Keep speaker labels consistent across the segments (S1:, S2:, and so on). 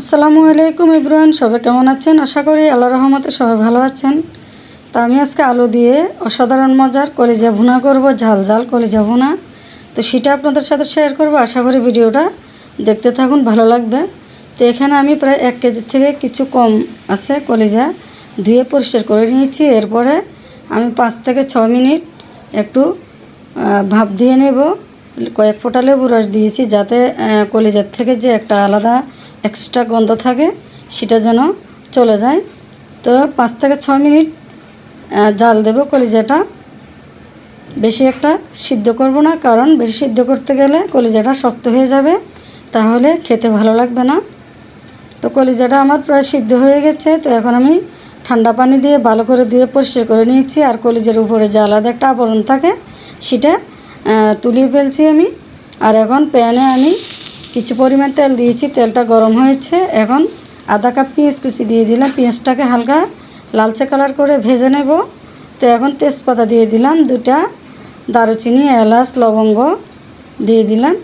S1: আসসালামু আলাইকুম ইব্রাহিম, সবাই কেমন আছেন? আশা করি আল্লাহ রহমতে সবাই ভালো আছেন। তো আমি আজকে আলু দিয়ে অসাধারণ মজার কলিজা ভুনা করব, ঝাল ঝাল কলিজা ভুনা। তো সেটা আপনাদের সাথে শেয়ার করব। আশা করি ভিডিওটা দেখতে থাকুন, ভালো লাগবে। তো এখানে আমি প্রায় এক কেজি থেকে কিছু কম আছে কলিজা ধুয়ে পরিষ্কার করে নিয়েছি। এরপরে আমি পাঁচ থেকে ছ মিনিট একটু ভাপ দিয়ে নেব। কয়েক ফোঁটা লেবু রস দিয়েছি যাতে কলিজার থেকে যে একটা আলাদা এক্সট্রা গন্ধ থাকে, সেটা যেন চলে যায়। তো পাঁচ থেকে ছ মিনিট জাল দেব কলিজাটা। বেশি একটা সিদ্ধ করব না, কারণ বেশি সিদ্ধ করতে গেলে কলিজাটা শক্ত হয়ে যাবে, তাহলে খেতে ভালো লাগবে না। তো কলিজাটা আমার প্রায় সিদ্ধ হয়ে গেছে, তো এখন আমি ঠান্ডা পানি দিয়ে ভালো করে ধুয়ে পরিষ্কার করে নিয়েছি, আর কলিজের উপরে যে আলাদা একটা আবরণ থাকে, সেটা তুলিয়ে ফেলছি আমি। আর এখন প্যানে আমি কিছু পরিমাণ তেল দিয়েছি, তেলটা গরম হয়েছে। এখন আধা কাপ পেঁয়াজ কুচি দিয়ে দিলাম। পেঁয়াজটাকে হালকা লালচে কালার করে ভেজে নেব। তো এখন তেজপাতা দিয়ে দিলাম, দুটা দারুচিনি, এলাচ, লবঙ্গ দিয়ে দিলাম।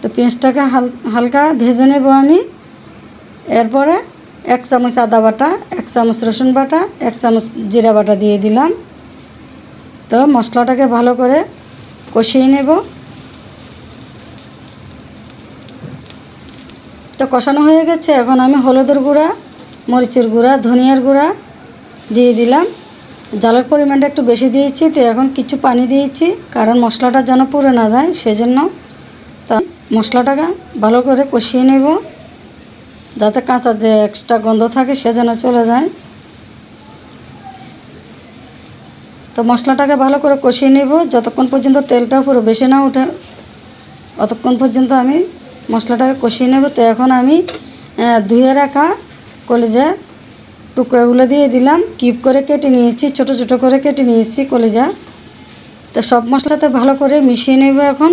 S1: তো পেঁয়াজটাকে হাল হালকা ভেজে নেব আমি। এরপরে এক চামচ আদা বাটা, এক চামচ রসুন বাটা, এক চামচ জিরা বাটা দিয়ে দিলাম। তো মশলাটাকে ভালো করে কষিয়ে নেব। তো কষানো হয়ে গেছে। এখন আমি হলুদের গুঁড়া, মরিচের গুঁড়া, ধনিয়ার গুঁড়া দিয়ে দিলাম। জালের পরিমাণটা একটু বেশি দিয়েছি, তো এখন কিছু পানি দিয়েছি, কারণ মশলাটা যেন পুড়ে না যায়, সেজন্য তা মশলাটাকে ভালো করে কষিয়ে নেব, যাতে কাঁচা যে এক্সট্রা গন্ধ থাকে, সে যেন চলে যায়। তো মশলাটাকে ভালো করে কষিয়ে নেব, যতক্ষণ পর্যন্ত তেলটা পুরো বেশি না ওঠে, অতক্ষণ পর্যন্ত আমি মশলাটাকে কষিয়ে নেব। তো এখন আমি ধুয়ে রাখা কলিজা টুকরোগুলো দিয়ে দিলাম। কিপ করে কেটে নিয়েছি, ছোট ছোট করে কেটে নিয়েছি কলেজা। তো সব মশলাতে ভালো করে মিশিয়ে নেব এখন।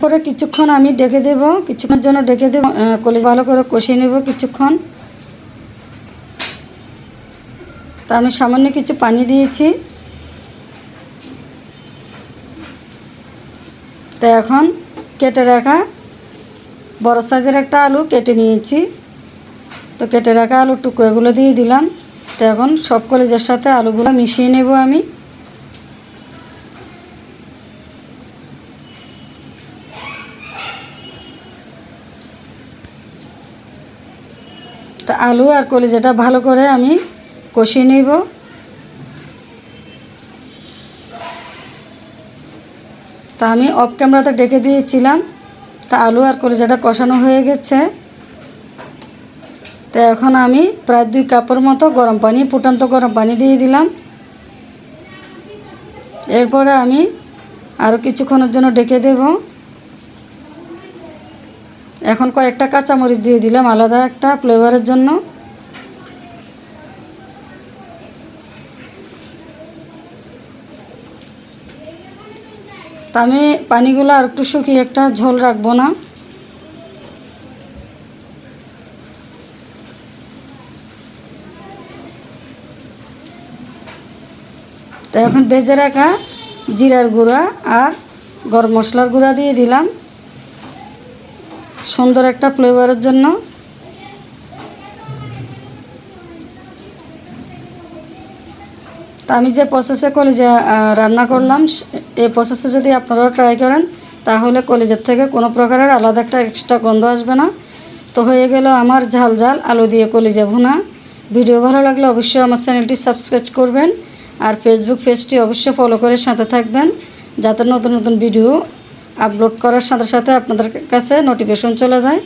S1: পরে কিছুক্ষণ আমি ডেকে দেব, কিছুক্ষণের জন্য ডেকে দেব কলিজা ভালো করে কষিয়ে নেব কিছুক্ষণ। তা আমি সামান্য কিছু পানি দিয়েছি। তো এখন কেটে রাখা বড় সাইজের একটা আলু কেটে নিয়েছি। তো কেটে রাখা আলুর টুকরোগুলো দিয়ে দিলাম। তো এখন সব কলেজের সাথে আলুগুলো মিশিয়ে নেব আমি। তা আলু আর কলিজাটা ভালো করে আমি কষিয়ে নেব। তা আমি অফ ক্যামেরাতে ডেকে দিয়েছিলাম। তা আলু আর কলিজাটা কষানো হয়ে গেছে। তো এখন আমি প্রায় দুই কাপের মতো গরম পানি, ফুটান্ত গরম পানি দিয়ে দিলাম। এরপরে আমি আরও কিছুক্ষণের জন্য ডেকে দেব। এখন কয়েকটা কাঁচামরিচ দিয়ে দিলাম আলাদা একটা ফ্লেভারের জন্য। তা আমি পানিগুলো আর একটু শুকিয়ে একটা ঝোল রাখব না। তো এখন ভেজে রাখা জিরার গুঁড়া আর গরম মশলার গুঁড়া দিয়ে দিলাম। সুন্দর একটা ফ্লেভারের জন্য। তা আমি যে প্রসেসে কলিজা রান্না করলাম এই প্রসেসে যদি আপনারাও ট্রাই করেন, তাহলে কলিজার থেকে কোনো প্রকারের আলাদা একটা এক্সট্রা গন্ধ আসবে না। তো হয়ে গেল আমার ঝাল ঝাল আলু দিয়ে কলিজা ভুনা। ভিডিও ভালো লাগলে অবশ্যই আমার চ্যানেলটি সাবস্ক্রাইব করবেন। আর ফেসবুক পেজটি অবশ্যই ফলো করে সাথে থাকবেন, যাতে নতুন নতুন ভিডিও আপলোড করার সাথে সাথে আপনাদের কাছে নোটিফিকেশন চলে যায়।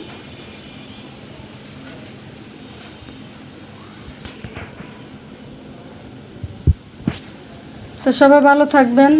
S1: তো সবাই ভালো থাকবেন।